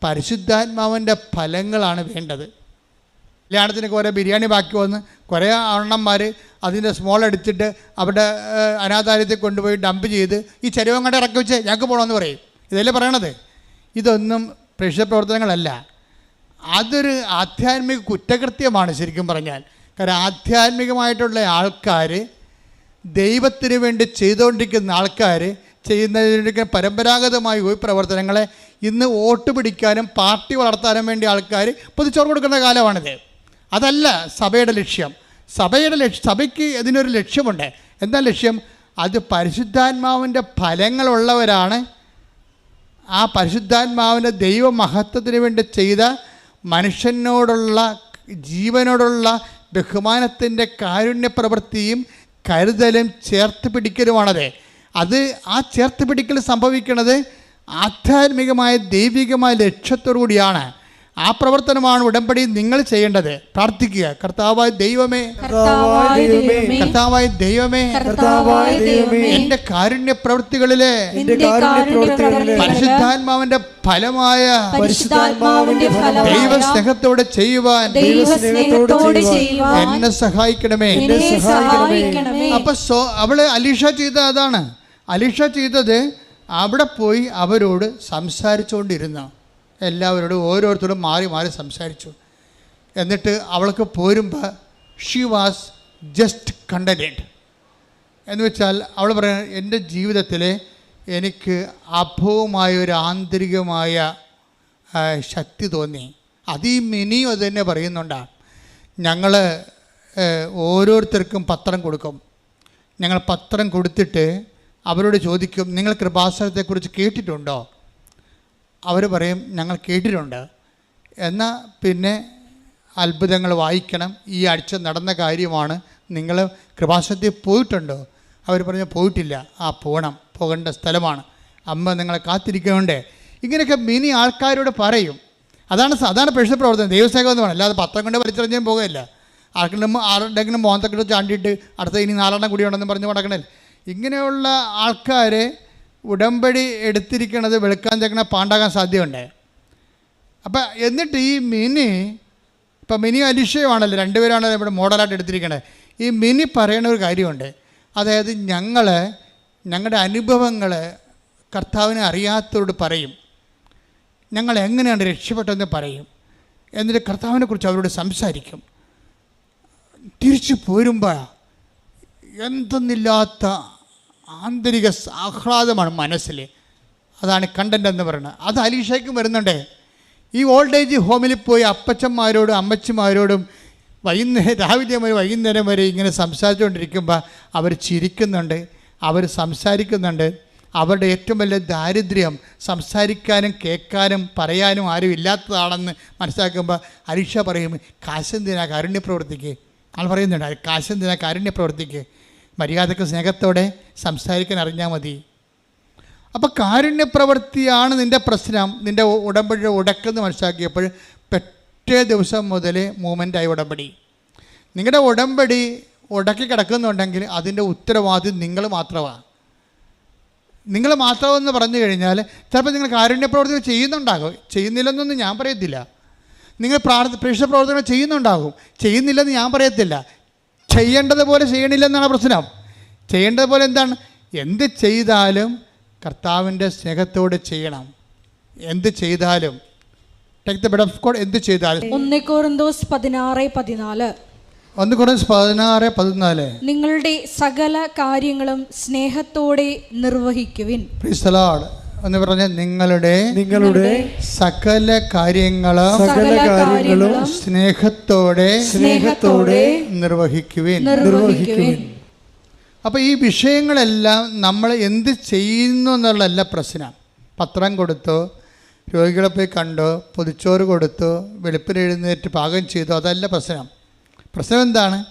പരിശുദ്ധാത്മാവിന്റെ ഫലങ്ങളാണ് വേണ്ടത്. കല്യാണത്തിന് കുറേ ബിരിയാണി ബാക്കി വന്ന് കുറേ അണ്ണന്മാർ അതിന്റെ സ്മോൾ എടുത്തിട്ട് അവിടെ അനാഥാലയത്തിൽ കൊണ്ടുപോയി ഡംപ് ചെയ്ത് ഈ ചരിവം കണ്ട ഇറക്കി വെച്ച് ഞങ്ങൾക്ക് പോകണമെന്ന് പറയും. ഇതല്ലേ പറയണത്? ഇതൊന്നും പ്രേക്ഷിത പ്രവർത്തനങ്ങളല്ല. അതൊരു ആധ്യാത്മിക കുറ്റകൃത്യമാണ് ശരിക്കും പറഞ്ഞാൽ. കാരണം ആധ്യാത്മികമായിട്ടുള്ള ആൾക്കാർ ദൈവത്തിന് വേണ്ടി ചെയ്തുകൊണ്ടിരിക്കുന്ന ആൾക്കാർ ചെയ്യുന്നതിനൊക്കെ പരമ്പരാഗതമായ ഒരു പ്രവർത്തനങ്ങളെ ഇന്ന് വോട്ട് പിടിക്കാനും പാർട്ടി വളർത്താനും വേണ്ടി ആൾക്കാർ പൊതിച്ചോറ് കൊടുക്കുന്ന കാലമാണിത്. അതല്ല സഭയുടെ ലക്ഷ്യം. സഭയുടെ ലക്ഷ്യ സഭയ്ക്ക് ഇതിനൊരു ലക്ഷ്യമുണ്ട്. എന്താ ലക്ഷ്യം? അത് പരിശുദ്ധാത്മാവിന്റെ ഫലങ്ങളുള്ളവരാണ്. ആ പരിശുദ്ധാത്മാവിന്റെ ദൈവമഹത്വത്തിന് വേണ്ടി ചെയ്ത മനുഷ്യനോടുള്ള ജീവനോടുള്ള ബഹുമാനത്തിന്റെ കാരുണ്യ പ്രവൃത്തിയും കരുതലും ചേർത്ത് പിടിക്കലുമാണത്. അത് ആ ചേർത്ത് പിടിക്കൽ സംഭവിക്കുന്നത് ആധ്യാത്മികമായ ദൈവികമായ ലക്ഷ്യത്തോടു കൂടിയാണ് ആ പ്രവർത്തനമാണ് ഉടമ്പടി നിങ്ങൾ ചെയ്യേണ്ടത്. പ്രാർത്ഥിക്കുക. കർത്താവായ ദൈവമേ. കർത്താവായ ദൈവമേ. എന്റെ കാരുണ്യ പ്രവൃത്തികളിലെ പരിശുദ്ധാത്മാവിന്റെ ഫലമായ ദൈവ ഫലമായ ദൈവസ്നേഹത്തോടെ ചെയ്യുവാൻ എന്നെ സഹായിക്കണമേ. എന്നെ സഹായിക്കണമേ. അപ്പൊ സോ അവൾ അലീഷ ചെയ്ത അതാണ്. അലീഷ ചെയ്തത് അവിടെ പോയി അവരോട് സംസാരിച്ചുകൊണ്ടിരുന്നു എല്ലാവരോടും ഓരോരുത്തരോടും മാറി മാറി സംസാരിച്ചു. എന്നിട്ട് അവൾക്ക് പോരുമ്പോൾ ഷീ വാസ് ജസ്റ്റ് കണ്ടന്റ് എന്ന് വെച്ചാൽ അവൾ പറയുന്നത് എന്റെ ജീവിതത്തിൽ എനിക്ക് അഭവമായ ഒരു ആന്തരികമായ ശക്തി തോന്നി. അത് മിനിയും അത് തന്നെ പറയുന്നുണ്ടാണ് ഞങ്ങൾ ഓരോരുത്തർക്കും പത്രം കൊടുക്കും. ഞങ്ങൾ പത്രം കൊടുത്തിട്ട് അവരോട് ചോദിക്കും നിങ്ങൾ കൃപാസനത്തെക്കുറിച്ച് കേട്ടിട്ടുണ്ടോ? അവർ പറയും ഞങ്ങൾ കേട്ടിട്ടുണ്ട്. എന്നാൽ പിന്നെ അത്ഭുതങ്ങൾ വായിക്കണം. ഈ ആഴ്ച നടന്ന കാര്യമാണ് നിങ്ങൾ കൃപാസത്തിൽ പോയിട്ടുണ്ടോ? അവർ പറഞ്ഞു പോയിട്ടില്ല. ആ പോകണം പോകേണ്ട സ്ഥലമാണ്. അമ്മ നിങ്ങളെ കാത്തിരിക്കുന്നുണ്ട്. ഇങ്ങനെയൊക്കെ മിനി ആൾക്കാരോട് പറയും. അതാണ് സാധാരണ പ്രശ്ന പ്രവർത്തനം. ദൈവസേവ എന്ന് പറയുന്നത് അല്ലാതെ പത്രം കൊണ്ട് വലിച്ചെറിഞ്ഞാൽ പോകുകയില്ല. ആർക്കെങ്കിലും ആരുടെങ്കിലും മോന്തക്കെട്ട് ചാണ്ടിയിട്ട് അടുത്ത ഇനി നാലെണ്ണം കൂടി ഉണ്ടെന്ന് പറഞ്ഞ് നടക്കണേ ഇങ്ങനെയുള്ള ആൾക്കാർ ഉടമ്പടി എടുത്തിരിക്കണത് വെളുക്കാൻ തേക്കണ പാണ്ടാകാൻ സാധ്യതയുണ്ട്. അപ്പം എന്നിട്ട് ഈ മിനി ഇപ്പം മിനി അലിഷയുമാണല്ലോ രണ്ടുപേരാണല്ലോ ഇവിടെ മോഡലായിട്ട് എടുത്തിരിക്കണത്. ഈ മിനി പറയുന്ന ഒരു കാര്യമുണ്ട്. അതായത് ഞങ്ങൾ ഞങ്ങളുടെ അനുഭവങ്ങൾ കർത്താവിനെ അറിയാത്തവരോട് പറയും. ഞങ്ങൾ എങ്ങനെയാണ് രക്ഷപ്പെട്ടതെന്ന് പറയും. എന്നിട്ട് കർത്താവിനെക്കുറിച്ച് അവരോട് സംസാരിക്കും. തിരിച്ചു പോരുമ്പോൾ എന്തെന്നില്ലാത്ത ആന്തരിക ആഹ്ലാദമാണ് മനസ്സിൽ അതാണ് കണ്ടന്റ് എന്ന് പറയുന്നത്. അത് അലീഷയ്ക്കും വരുന്നുണ്ടേ. ഈ ഓൾഡ് ഏജ് ഹോമിൽ പോയി അപ്പച്ചന്മാരോടും അമ്മച്ചിമാരോടും വൈകുന്നേരം രാവിലെ മുതൽ വൈകുന്നേരം വരെ ഇങ്ങനെ സംസാരിച്ചുകൊണ്ടിരിക്കുമ്പോൾ അവർ ചിരിക്കുന്നുണ്ട് അവർ സംസാരിക്കുന്നുണ്ട്. അവരുടെ ഏറ്റവും വലിയ ദാരിദ്ര്യം സംസാരിക്കാനും കേൾക്കാനും പറയാനും ആരും ഇല്ലാത്തതാണെന്ന് മനസ്സിലാക്കുമ്പോൾ അരീക്ഷ പറയും കാശെന്തിനാ കാരുണ്യ പ്രവർത്തിക്ക് ആൾ പറയുന്നുണ്ട് കാശെന്തിനാ കാരുണ്യ പ്രവർത്തിക്ക് മര്യാദയ്ക്ക് സ്നേഹത്തോടെ സംസാരിക്കാൻ അറിഞ്ഞാൽ മതി. അപ്പോൾ കാരുണ്യപ്രവൃത്തിയാണ് നിന്റെ പ്രശ്നം. നിന്റെ ഉടമ്പടി ഉടക്കെന്ന് മനസ്സിലാക്കിയപ്പോൾ പെറ്റേ ദിവസം മുതൽ മൂവ്മെന്റായി ഉടമ്പടി. നിങ്ങളുടെ ഉടമ്പടി ഉടക്കി കിടക്കുന്നുണ്ടെങ്കിൽ അതിന്റെ ഉത്തരവാദി നിങ്ങൾ മാത്രമാണ് നിങ്ങൾ മാത്രമെന്ന് പറഞ്ഞു കഴിഞ്ഞാൽ ചിലപ്പോൾ നിങ്ങൾ കാരുണ്യപ്രവർത്തനം ചെയ്യുന്നുണ്ടാകും. ചെയ്യുന്നില്ലെന്നൊന്നും ഞാൻ പറയത്തില്ല. നിങ്ങൾ പ്രാർത്ഥ പ്രേക്ഷ പ്രവർത്തനം ചെയ്യുന്നുണ്ടാകും. ചെയ്യുന്നില്ലെന്ന് ഞാൻ പറയത്തില്ല. ചെയ്യേണ്ടതുപോലെ ചെയ്യണില്ലെന്നാണ് പ്രശ്നം. ചെയ്യേണ്ടതുപോലെ എന്താണ്? എന്ത് ചെയ്താലും കർത്താവിന്റെ സ്നേഹത്തോടെ ചെയ്യണം. എന്ത് ചെയ്താലും. Take the bed of God എന്ത് ചെയ്താലും. ഒന്ന് കോറിന്തോസ് പതിനാറ് പതിനാല്. ഒന്ന് കുറച്ച് പതിനാറ് പതിനാല്. നിങ്ങളുടെ സകല കാര്യങ്ങളും സ്നേഹത്തോടെ നിർവഹിക്കുവിൻ. എന്ന് പറഞ്ഞ നിങ്ങളുടെ നിങ്ങളുടെ സകല കാര്യങ്ങളും സകല കാര്യങ്ങളും സ്നേഹത്തോടെ സ്നേഹത്തോടെ നിർവഹിക്കുവിൻ. നിർവഹിക്കുവിൻ. അപ്പോൾ ഈ വിഷയങ്ങളെല്ലാം നമ്മൾ എന്ത് ചെയ്യുന്നു എന്നുള്ളതല്ല പ്രശ്നം. പത്രം കൊടുത്തു രോഗികളെ പോയി കണ്ടോ പൊതിച്ചോറ് കൊടുത്തു വെളുപ്പിന് എഴുന്നേറ്റ് പാകം ചെയ്തു അതല്ല പ്രശ്നം. പ്രശ്നം എന്താണ്?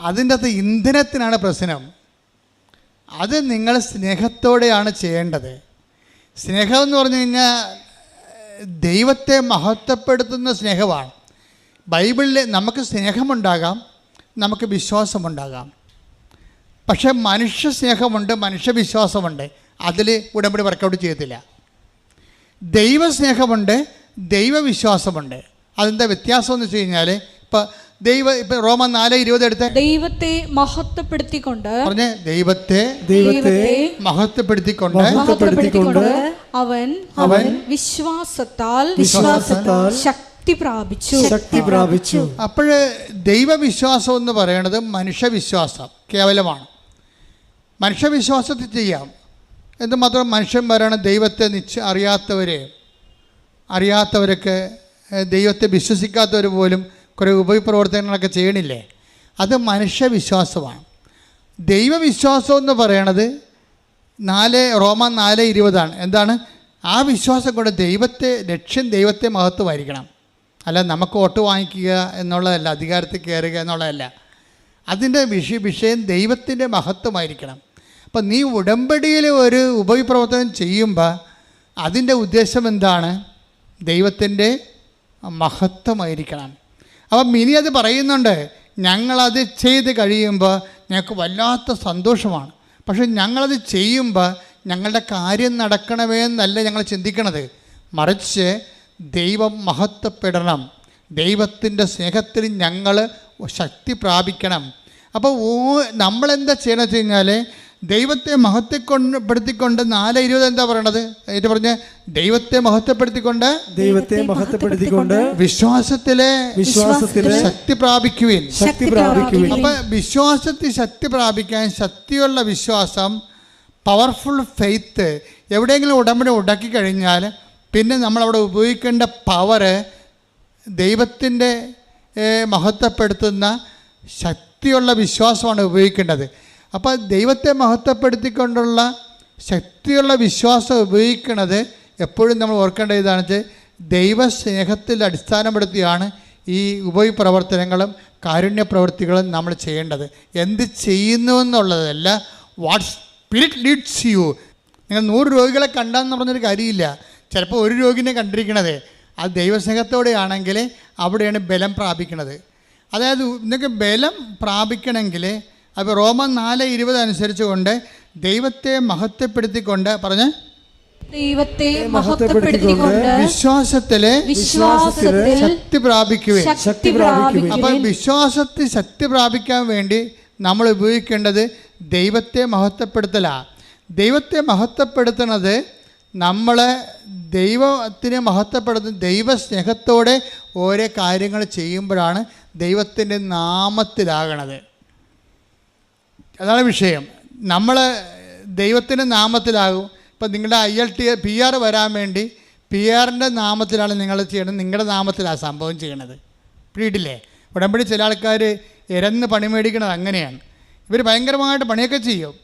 അതിന്റെ അകത്ത് ഇന്ധനത്തിനാണ് പ്രശ്നം. അത് നിങ്ങൾ സ്നേഹത്തോടെയാണ് ചെയ്യേണ്ടത്. സ്നേഹം എന്ന് പറഞ്ഞു കഴിഞ്ഞാൽ ദൈവത്തെ മഹത്വപ്പെടുത്തുന്ന സ്നേഹമാണ്. ബൈബിളിൽ നമുക്ക് സ്നേഹമുണ്ടാകാം നമുക്ക് വിശ്വാസമുണ്ടാകാം. പക്ഷേ മനുഷ്യ സ്നേഹമുണ്ട് മനുഷ്യവിശ്വാസമുണ്ട് അതിൽ ഉടമ്പടി വർക്കൗട്ട് ചെയ്യത്തില്ല. ദൈവസ്നേഹമുണ്ട് ദൈവവിശ്വാസമുണ്ട്. അതിന്റെ വ്യത്യാസം എന്ന് വെച്ച് കഴിഞ്ഞാൽ ഇപ്പം ദൈവ ഇപ്പം റോമ നാല് ഇരുപത് എടുത്ത്. ദൈവത്തെ മഹത്വപ്പെടുത്തിക്കൊണ്ട് പറഞ്ഞ് ദൈവത്തെ ദൈവത്തെ മഹത്വപ്പെടുത്തിക്കൊണ്ട് മഹത്വപ്പെടുത്തിക്കൊണ്ട് അവൻ അവൻ വിശ്വാസത്താൽ വിശ്വാസത്താൽ ശക്തി പ്രാപിച്ചു. ശക്തി പ്രാപിച്ചു. അപ്പോൾ ദൈവവിശ്വാസം എന്ന് പറയുന്നത് മനുഷ്യവിശ്വാസം കേവലമാണ്. മനുഷ്യവിശ്വാസത്തിൽ ചെയ്യാം. എന്തുമാത്രം മനുഷ്യൻ പറയണ ദൈവത്തെ നിശ്ച അറിയാത്തവരെ അറിയാത്തവരൊക്കെ ദൈവത്തെ വിശ്വസിക്കാത്തവർ പോലും കുറേ ഉപപ്രവർത്തനങ്ങളൊക്കെ ചെയ്യണില്ലേ? അത് മനുഷ്യവിശ്വാസമാണ്. ദൈവവിശ്വാസം എന്ന് പറയണത് നാല് റോമ നാല് ഇരുപതാണ്. എന്താണ്? ആ വിശ്വാസം കൊണ്ട് ദൈവത്തെ ലക്ഷ്യം ദൈവത്തെ മഹത്വമായിരിക്കണം. അല്ല നമുക്ക് വോട്ട് വാങ്ങിക്കുക എന്നുള്ളതല്ല അധികാരത്തിൽ കയറുക എന്നുള്ളതല്ല. അതിന്റെ വിഷ വിഷയം ദൈവത്തിന്റെ മഹത്വമായിരിക്കണം. അപ്പം നീ ഉടമ്പടിയിൽ ഒരു ഉപവിപ്രവർത്തനം ചെയ്യുമ്പോൾ അതിന്റെ ഉദ്ദേശം എന്താണ്? ദൈവത്തിന്റെ മഹത്വമായിരിക്കണം. അപ്പം മിനി അത് പറയുന്നുണ്ട് ഞങ്ങളത് ചെയ്ത് കഴിയുമ്പോൾ ഞങ്ങൾക്ക് വല്ലാത്ത സന്തോഷമാണ്. പക്ഷെ ഞങ്ങളത് ചെയ്യുമ്പോൾ ഞങ്ങളുടെ കാര്യം നടക്കണമേ എന്നല്ല ഞങ്ങൾ ചിന്തിക്കണത്. മറിച്ച് ദൈവം മഹത്വപ്പെടണം. ദൈവത്തിന്റെ സ്നേഹത്തിൽ ഞങ്ങൾ ശക്തി പ്രാപിക്കണം. അപ്പോൾ ഓ നമ്മളെന്താ ചെയ്യണമെന്ന് വെച്ച് കഴിഞ്ഞാൽ ദൈവത്തെ മഹത്വപ്പെടുത്തിക്കൊണ്ട് നാല് ഇരുപത് എന്താ പറയണത്? എന്നിട്ട് പറഞ്ഞ ദൈവത്തെ മഹത്വപ്പെടുത്തിക്കൊണ്ട് ദൈവത്തെ മഹത്വപ്പെടുത്തിക്കൊണ്ട് വിശ്വാസത്തിലെ വിശ്വാസത്തിലെ ശക്തി പ്രാപിക്കുവിൻ. ശക്തി പ്രാപിക്കുവിൻ. അപ്പൊ വിശ്വാസത്തിൽ ശക്തി പ്രാപിക്കാൻ ശക്തിയുള്ള വിശ്വാസം പവർഫുൾ ഫെയ്ത്ത് എവിടെയെങ്കിലും ഉടമ്പടി ഉടക്കി കഴിഞ്ഞാൽ പിന്നെ നമ്മൾ അവിടെ ഉപയോഗിക്കേണ്ട പവറ് ദൈവത്തിന്റെ മഹത്വപ്പെടുത്തുന്ന ശക്തിയുള്ള വിശ്വാസമാണ് ഉപയോഗിക്കേണ്ടത്. അപ്പോൾ ദൈവത്തെ മഹത്വപ്പെടുത്തിക്കൊണ്ടുള്ള ശക്തിയുള്ള വിശ്വാസം ഉപയോഗിക്കുന്നത് എപ്പോഴും നമ്മൾ ഓർക്കേണ്ട ഇതാണ് ദൈവസ്നേഹത്തിൽ അടിസ്ഥാനപ്പെടുത്തിയാണ് ഈ ഉപപ്രവർത്തനങ്ങളും കാരുണ്യ പ്രവൃത്തികളും നമ്മൾ ചെയ്യേണ്ടത്. എന്ത് ചെയ്യുന്നു എന്നുള്ളതല്ല വാട്ട് സ്പിരിറ്റ് ലീഡ്സ് യു നിങ്ങൾ നൂറ് രോഗികളെ കണ്ടെന്ന് പറഞ്ഞൊരു കാര്യമില്ല. ചിലപ്പോൾ ഒരു രോഗിനെ കണ്ടിരിക്കണത്. അത് ദൈവസ്നേഹത്തോടെ ആണെങ്കിൽ അവിടെയാണ് ബലം പ്രാപിക്കുന്നത്. അതായത് നിങ്ങൾക്ക് ബലം പ്രാപിക്കണമെങ്കിൽ അപ്പോൾ റോമൻ നാല് ഇരുപത് അനുസരിച്ച് കൊണ്ട് ദൈവത്തെ മഹത്വപ്പെടുത്തിക്കൊണ്ട് പറഞ്ഞ് ദൈവത്തെ മഹത്വപ്പെടുത്തിക്കൊണ്ട് വിശ്വാസത്തിലെ വിശ്വാസത്തിൽ ശക്തി പ്രാപിക്കുവേ ശക്തി അപ്പം വിശ്വാസത്തിൽ ശക്തി പ്രാപിക്കാൻ വേണ്ടി നമ്മൾ ഉപയോഗിക്കേണ്ടത് ദൈവത്തെ മഹത്വപ്പെടുത്തലാണ് ദൈവത്തെ മഹത്വപ്പെടുത്തുന്നത് നമ്മൾ ദൈവത്തിനെ മഹത്വപ്പെടുത്തുന്ന ദൈവസ്നേഹത്തോടെ ഓരോ കാര്യങ്ങൾ ചെയ്യുമ്പോഴാണ് ദൈവത്തിന്റെ നാമത്തിലാകണത്. അതാണ് വിഷയം. നമ്മൾ ദൈവത്തിന്റെ നാമത്തിലാകും. ഇപ്പം നിങ്ങളുടെ I L T P R വരാൻ വേണ്ടി പി ആറിന്റെ നാമത്തിലാണ് നിങ്ങൾ ചെയ്യണത് നിങ്ങളുടെ നാമത്തിലാണ് സംഭവം ചെയ്യണത്. പിടിയിട്ടില്ലേ ഉടമ്പടി ചില ആൾക്കാർ ഇരന്ന് പണി മേടിക്കണത് അങ്ങനെയാണ്. ഇവർ ഭയങ്കരമായിട്ട് പണിയൊക്കെ ചെയ്യും.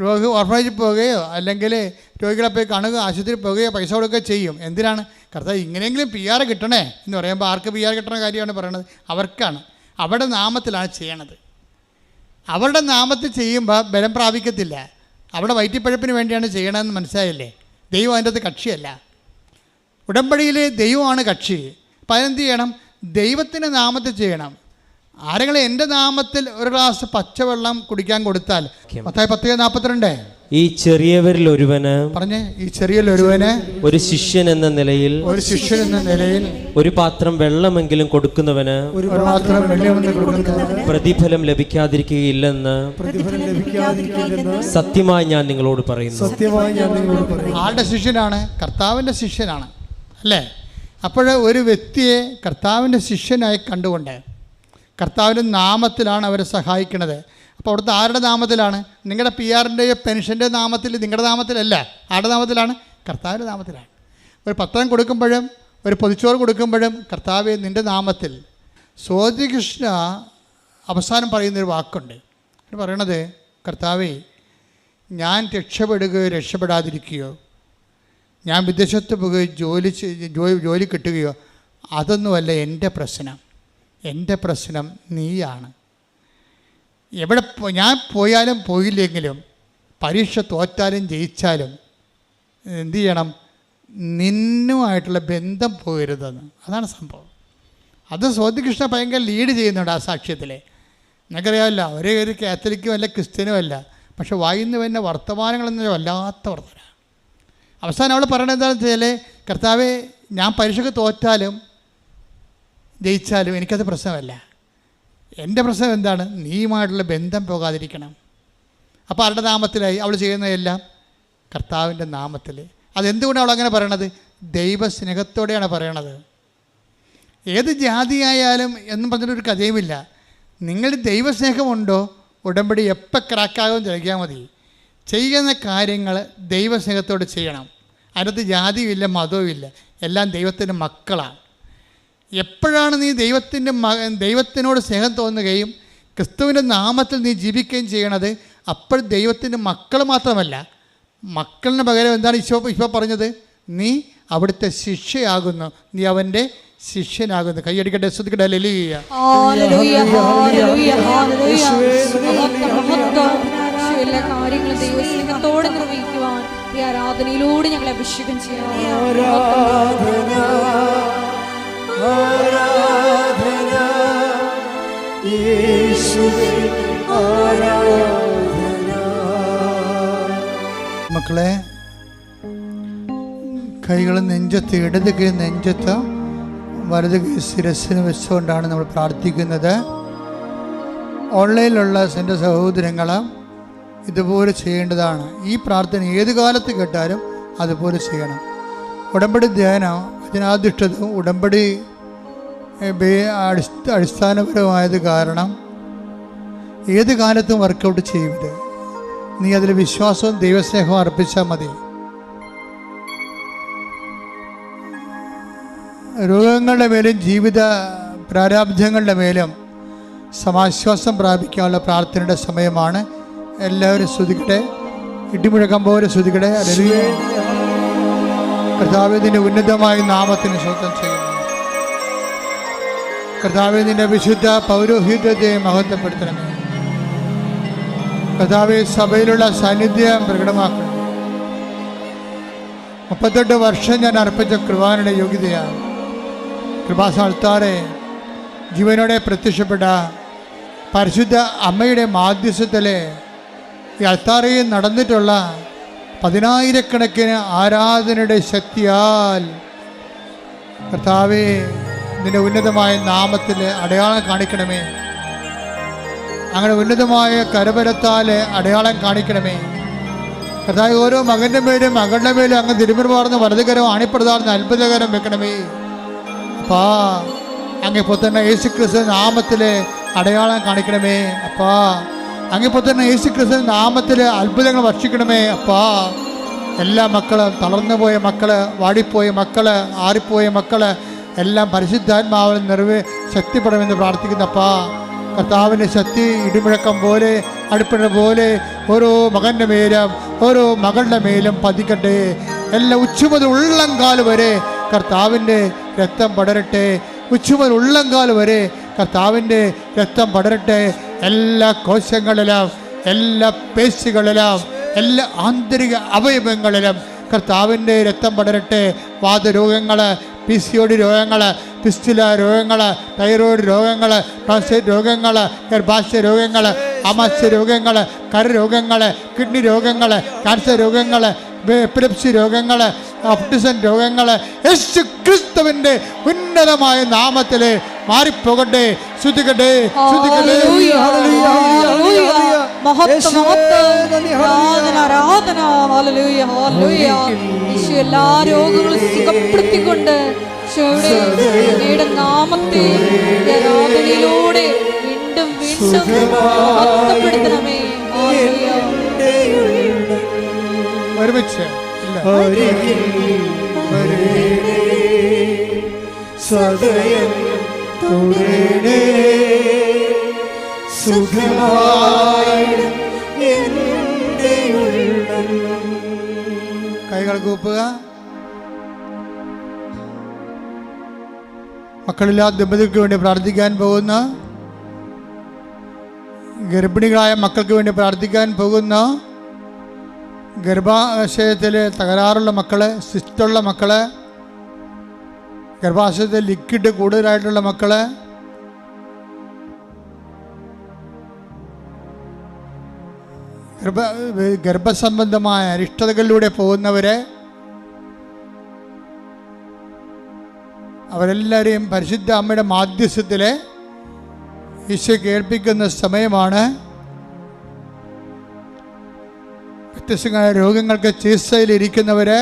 രോഗി ഓർഫനേജിൽ പോവുകയോ അല്ലെങ്കിൽ രോഗികളെ പോയി കാണുക ആശുപത്രിയിൽ പോവുകയോ പൈസ കൊടുക്കുകയോ ചെയ്യും. എന്തിനാണ്? കർത്താവ് ഇങ്ങനെയെങ്കിലും പി ആർ കിട്ടണേ എന്ന് പറയുമ്പോൾ ആർക്ക് പി ആർ കിട്ടണ കാര്യമാണ് പറയണത് അവർക്കാണ്. അവരുടെ നാമത്തിലാണ് ചെയ്യണത്. അവരുടെ നാമത്തിൽ ചെയ്യുമ്പോൾ ബലം പ്രാപിക്കത്തില്ല. അവിടെ വയറ്റിപ്പഴപ്പിന് വേണ്ടിയാണ് ചെയ്യണമെന്ന് മനസ്സിലായില്ലേ? ദൈവം അതിന്റെ അത് കക്ഷിയല്ല. ഉടമ്പടിയിൽ ദൈവമാണ് കക്ഷി. അപ്പം അതെന്ത് ചെയ്യണം? ദൈവത്തിന്റെ നാമത്തിൽ ചെയ്യണം. ആരെങ്കിലും എന്റെ നാമത്തിൽ ഒരു ഗ്ലാസ് പച്ചവെള്ളം കുടിക്കാൻ കൊടുത്താൽ പത്തായി പത്ത് നാൽപ്പത്തിരണ്ട്. ഈ ചെറിയവരിൽ ഒരുവന് പറഞ്ഞേ ഈ ചെറിയൊരുവന് ഒരു ശിഷ്യൻ എന്ന നിലയിൽ ഒരു ശിഷ്യൻ എന്ന നിലയിൽ ഒരു പാത്രം വെള്ളമെങ്കിലും കൊടുക്കുന്നവന് ഒരു പാത്രം വെള്ളമെങ്കിലും പ്രതിഫലം ലഭിക്കാതിരിക്കുകയില്ലെന്ന് പ്രതിഫലം ലഭിക്കാതിരിക്കില്ലെന്ന് സത്യമായി ഞാൻ നിങ്ങളോട് പറയുന്നു. സത്യമായി ഞാൻ നിങ്ങളോട് പറയുന്നു. ആരുടെ ശിഷ്യനാണ് കർത്താവിന്റെ ശിഷ്യനാണ് അല്ലേ? അപ്പോൾ ഒരു വ്യക്തിയെ കർത്താവിന്റെ ശിഷ്യനായി കണ്ടുകൊണ്ട് കർത്താവിന്റെ നാമത്തിലാണ് അവരെ സഹായിക്കുന്നത്. അപ്പോൾ അവിടുത്തെ ആരുടെ നാമത്തിലാണ്? നിങ്ങളുടെ പി ആറിന്റെയോ പെൻഷന്റെ നാമത്തിൽ നിങ്ങളുടെ നാമത്തിലല്ല. ആരുടെ നാമത്തിലാണ്? കർത്താവിന്റെ നാമത്തിലാണ്. ഒരു പത്രം കൊടുക്കുമ്പോഴും ഒരു പൊതിച്ചോറ് കൊടുക്കുമ്പോഴും കർത്താവ് നിന്റെ നാമത്തിൽ സ്വാതികൃഷ്ണ അവസാനം പറയുന്നൊരു വാക്കുണ്ട്. അത് പറയണത് കർത്താവേ ഞാൻ രക്ഷപ്പെടുകയോ രക്ഷപ്പെടാതിരിക്കുകയോ ഞാൻ വിദേശത്ത് പോവുകയോ ജോലി ജോലി ജോലി കിട്ടുകയോ അതൊന്നുമല്ല എന്റെ പ്രശ്നം. എന്റെ പ്രശ്നം നീയാണ്. എവിടെ ഞാൻ പോയാലും പോയില്ലെങ്കിലും പരീക്ഷ തോറ്റാലും ജയിച്ചാലും എന്തു ചെയ്യണം? നിന്നുമായിട്ടുള്ള ബന്ധം പോകരുതെന്ന്. അതാണ് സംഭവം. അത് സ്വാതികൃഷ്ണ ഭയങ്കര ലീഡ് ചെയ്യുന്നുണ്ട് ആ സാക്ഷ്യത്തിൽ നിങ്ങൾക്കറിയാമല്ല ഒരേ ഒരു കാത്തലിക്കും അല്ല ക്രിസ്ത്യനും അല്ല പക്ഷെ വായിന്ന് വരുന്ന വർത്തമാനങ്ങളെന്ന് വല്ലാത്ത വർത്തന അവസാനം അവൾ പറയണത് എന്താണെന്ന് വെച്ചാൽ കർത്താവെ ഞാൻ പരീക്ഷയ്ക്ക് തോറ്റാലും ജയിച്ചാലും എനിക്കത് പ്രശ്നമല്ല. എന്റെ പ്രശ്നം എന്താണ്? നീയുമായിട്ടുള്ള ബന്ധം പോകാതിരിക്കണം. അപ്പോൾ ആരുടെ നാമത്തിലായി? അവൾ ചെയ്യുന്നതെല്ലാം കർത്താവിന്റെ നാമത്തിൽ അതെന്തുകൊണ്ടാണ് അവൾ അങ്ങനെ പറയണത്? ദൈവസ്നേഹത്തോടെയാണ് പറയണത്. ഏത് ജാതിയായാലും എന്നും പറഞ്ഞിട്ടൊരു കഥയുമില്ല. നിങ്ങളുടെ ദൈവസ്നേഹമുണ്ടോ? ഉടമ്പടി എപ്പോൾ ക്രാക്കാകുമെന്ന് ചോദിക്കാൻ മതി. ചെയ്യുന്ന കാര്യങ്ങൾ ദൈവസ്നേഹത്തോട് ചെയ്യണം. അതിനകത്ത് ജാതിയുമില്ല മതവുമില്ല. എല്ലാം ദൈവത്തിന്റെ മക്കളാണ്. എപ്പോഴാണ് നീ ദൈവത്തിന്റെ മക ദൈവത്തിനോട് സ്നേഹം തോന്നുകയും ക്രിസ്തുവിന്റെ നാമത്തിൽ നീ ജീവിക്കുകയും ചെയ്യണത്? അപ്പോൾ ദൈവത്തിന്റെ മക്കൾ മാത്രമല്ല. മക്കളിന് പകരം എന്താണ് ഈശോ ഇപ്പോൾ പറഞ്ഞത്? നീ അവിടുത്തെ ശിഷ്യയാകുന്നു. നീ അവന്റെ ശിഷ്യനാകുന്നു. കൈയടിക്കട്ടെ ശ്രദ്ധിക്കട്ടെ. ലലിയ എല്ലാ കാര്യങ്ങളും ദൈവസ്നേഹത്തോടെ നിർവഹിക്കുവാൻ ഈ ആരാധനയിലൂടെ ഞങ്ങളെ അഭിഷേകം ചെയ്യാം മക്കളെ കൈകൾ നെഞ്ചത്ത് ഇടത് കൈ നെഞ്ചത്ത് വലത് കൈ ശിരസ്സിന് വെച്ചുകൊണ്ടാണ് നമ്മൾ പ്രാർത്ഥിക്കുന്നത്. ഓൺലൈനിലുള്ള എന്റെ സഹോദരങ്ങൾ ഇതുപോലെ ചെയ്യേണ്ടതാണ്. ഈ പ്രാർത്ഥന ഏത് കാലത്ത് കേട്ടാലും അതുപോലെ ചെയ്യണം. ഉടമ്പടി ധ്യാനം അതിനാധിഷ്ഠിതവും ഉടമ്പടി അടിസ്ഥാനപരമായത് കാരണം ഏത് കാലത്തും വർക്കൗട്ട് ചെയ്യരുത്. നീ അതിൽ വിശ്വാസവും ദൈവസ്നേഹവും അർപ്പിച്ചാൽ മതി. രോഗങ്ങളുടെ മേലും ജീവിത പ്രാരാബ്ധങ്ങളുടെ മേലും സമാശ്വാസം പ്രാപിക്കാനുള്ള പ്രാർത്ഥനയുടെ സമയമാണ്. എല്ലാവരും സ്തുതിക്കട്ടെ. ഇടിമുഴക്കം പോലെ സ്തുതിക്കട്ടെ. അല്ലെങ്കിൽ കർത്താവിന്റെ ഉന്നതമായ നാമത്തിന് സ്വന്തം ചെയ്യുന്നു. കർത്താവിന്റെ വിശുദ്ധ പൗരോഹിത്യത്തെ മഹത്വപ്പെടുത്തണമേ. കർത്താവെ സഭയിലുള്ള സാന്നിധ്യം പ്രകടമാക്കണം മുപ്പത്തെട്ട് വർഷം ഞാൻ അർപ്പിച്ച കൃപാനയുടെ യോഗ്യതയാണ്. കൃപാസാൽത്താറെ ജീവനോടെ പ്രത്യക്ഷപ്പെട്ട പരിശുദ്ധ അമ്മയുടെ മാധ്യസ്ഥത്തിലെ ഈ അൾത്താറയിൽ നടന്നിട്ടുള്ള പതിനായിരക്കണക്കിന് ആരാധനയുടെ ശക്തിയാൽ കർത്താവെ നിന്റെ ഉന്നതമായ നാമത്തിൽ അടയാളം കാണിക്കണമേ. അങ്ങനെ ഉന്നതമായ കരബലത്താൽ അടയാളം കാണിക്കണമേ. കർത്താവ് ഓരോ മകന്റെ മേലും മകളുടെ മേലും അങ്ങ് തിരുമുറുമാർന്ന് വലതുകരം അണിപ്പെടുതാർന്ന് അത്ഭുതകരം വെക്കണമേ. അപ്പാ അങ്ങിപ്പോൾ തന്നെ യേശു ക്രിസ്തു നാമത്തിൽ അടയാളം കാണിക്കണമേ. അപ്പാ അങ്ങിപ്പോൾ തന്നെ യേശു ക്രിസ്തു നാമത്തിൽ അത്ഭുതങ്ങൾ വർഷിക്കണമേ. അപ്പാ എല്ലാ മക്കളും തളർന്നു പോയ മക്കൾ വാടിപ്പോയ മക്കൾ ആറിപ്പോയ മക്കൾ എല്ലാം പരിശുദ്ധാത്മാവിൽ നിറവേ ശക്തിപ്പെടണമെന്ന് പ്രാർത്ഥിക്കുന്നപ്പാ കർത്താവിന്റെ ശക്തി ഇടിമുഴക്കം പോലെ അടുപ്പിട പോലെ ഓരോ മകന്റെ മേലും ഓരോ മകളുടെ മേലും പതിക്കട്ടെ. എല്ലാ ഉച്ചുമുതൽ ഉള്ളങ്കാൽ വരെ കർത്താവിന്റെ രക്തം പടരട്ടെ. ഉച്ചുമുതൽ ഉള്ളങ്കാൽ വരെ കർത്താവിന്റെ രക്തം പടരട്ടെ. എല്ലാ കോശങ്ങളിലും എല്ലാ പേശികളിലും എല്ലാ ആന്തരിക അവയവങ്ങളിലും കർത്താവിന്റെ രക്തം പടരട്ടെ. വാദരോഗങ്ങൾ പി സി ഒ ഡി രോഗങ്ങൾ പിസ്റ്റുല രോഗങ്ങൾ തൈറോയ്ഡ് രോഗങ്ങൾ പ്രോസ്റ്റേറ്റ് രോഗങ്ങൾ ഗർഭാശയ രോഗങ്ങൾ ആമാശയ രോഗങ്ങൾ കരരോഗങ്ങൾ കിഡ്നി രോഗങ്ങൾ ക്യാൻസർ രോഗങ്ങൾ എപ്പിലപ്സി രോഗങ്ങൾ ഓപ്റ്റിസൺ രോഗങ്ങൾ യേശു ക്രിസ്തുവിന്റെ ഉന്നതമായ നാമത്തിൽ മാറിപ്പോകട്ടെ. ശുദ്ധിക്കട്ടെ എല്ലാ രോഗങ്ങളും സുഖപ്പെടുത്തിക്കൊണ്ട് ഈശോയുടെ നാമത്തെ ആരാധനയിലൂടെ വീണ്ടും വീണ്ടും മഹത്വപ്പെടുത്തണമേ. ഒരുമിച്ച്. സദയം എന്റെ കൈകൾ കൂപ്പുക. മക്കളില്ലാത്ത ദമ്പതികൾക്ക് വേണ്ടി പ്രാർത്ഥിക്കാൻ പോകുന്ന ഗർഭിണികളായ മക്കൾക്ക് വേണ്ടി പ്രാർത്ഥിക്കാൻ പോകുന്ന ഗർഭാശയത്തിൽ തകരാറുള്ള മക്കൾ സിസ്റ്റുള്ള മക്കൾ ഗർഭാശയത്തിൽ ലിക്വിഡ് കൂടുതലായിട്ടുള്ള മക്കൾ? ഗർഭ ഗർഭസംബന്ധമായ അരിഷ്ടതകളിലൂടെ പോകുന്നവരെ അവരെല്ലാവരെയും പരിശുദ്ധ അമ്മയുടെ മാധ്യസ്ഥത്തിൽ ഈശോ കേൾപ്പിക്കുന്ന സമയമാണ്. വ്യത്യസ്തമായ രോഗങ്ങൾക്ക് ചികിത്സയിലിരിക്കുന്നവര്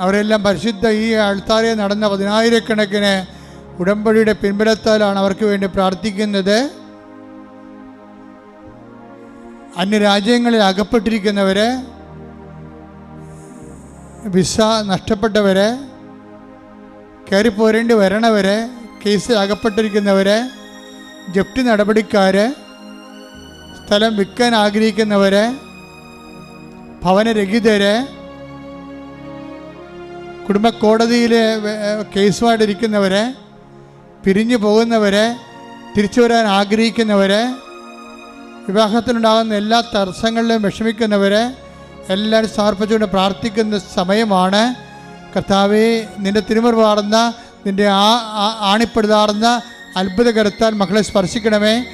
അവരെല്ലാം പരിശുദ്ധ ഈ ആൾത്താരെ നടന്ന പതിനായിരക്കണക്കിന് ഉടമ്പടിയുടെ പിൻബലത്താലാണ് അവർക്ക് വേണ്ടി പ്രാർത്ഥിക്കുന്നത്. അന്യരാജ്യങ്ങളിൽ അകപ്പെട്ടിരിക്കുന്നവരെ വിസ നഷ്ടപ്പെട്ടവരെ കയറിപ്പോരേണ്ടി വരണവരെ കേസിൽ അകപ്പെട്ടിരിക്കുന്നവരെ ജപ്തി നടപടിക്കാർ സ്ഥലം വിൽക്കാൻ ആഗ്രഹിക്കുന്നവരെ ഭവനരഹിതര് കുടുംബ കോടതിയിൽ കേസുമായിട്ടിരിക്കുന്നവരെ പിരിഞ്ഞു പോകുന്നവരെ തിരിച്ചു വരാൻ ആഗ്രഹിക്കുന്നവരെ വിവാഹത്തിലുണ്ടാകുന്ന എല്ലാ തടസ്സങ്ങളിലും വിഷമിക്കുന്നവരെ എല്ലാവരും സമർപ്പിച്ചുകൊണ്ട് പ്രാർത്ഥിക്കുന്ന സമയമാണ്. കർത്താവെ നിന്റെ തിരുമുറിവാർന്ന നിന്റെ ആ ആ- ആണിപ്പെടുതാർന്ന അത്ഭുതകരത്താൽ മക്കളെ സ്പർശിക്കണമേ.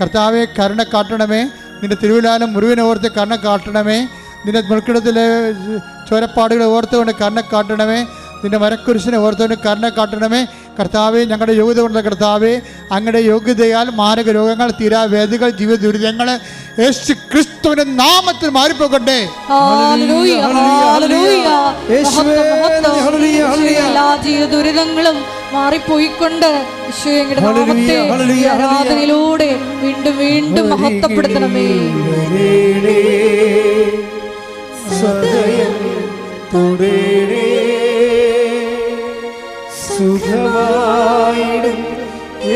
കർത്താവെ കരുണ കാട്ടണമേ. നിന്റെ തിരുവിലാലും മുറിവിനോർത്ത് കരുണ കാട്ടണമേ. നിന്റെ മുൾക്കിടത്തിലെ ചോരപ്പാടുകളെ ഓർത്തുകൊണ്ട് കരുണ കാട്ടണമേ. നിന്റെ മരക്കുരിശിനെ ഓർത്തുകൊണ്ട് കരുണ കാട്ടണമേ. കർത്താവെ ഞങ്ങളുടെ യോഗ്യത കൊണ്ട കർത്താവെ അങ്ങയുടെ യോഗ്യതയാൽ മാരക രോഗങ്ങൾ തീരാവേദികൾ ജീവിത ദുരിതങ്ങൾ യേശു ക്രിസ്തുവിന്റെ നാമത്തിൽ മാറിപ്പോകട്ടെ. Hallelujah, hallelujah. യേശുവേ, മഹത്വം, മഹത്വം. Hallelujah, hallelujah. എല്ലാ ജീവിത ദുരിതങ്ങളും മാറിപ്പോയിക്കൊണ്ട് നാമത്തെ ആരാധനയിലൂടെ വീണ്ടും വീണ്ടും മഹത്വപ്പെടുത്തണമേ. സ്വതയം തുടരേ. സുഖമായിടും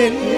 എന്ന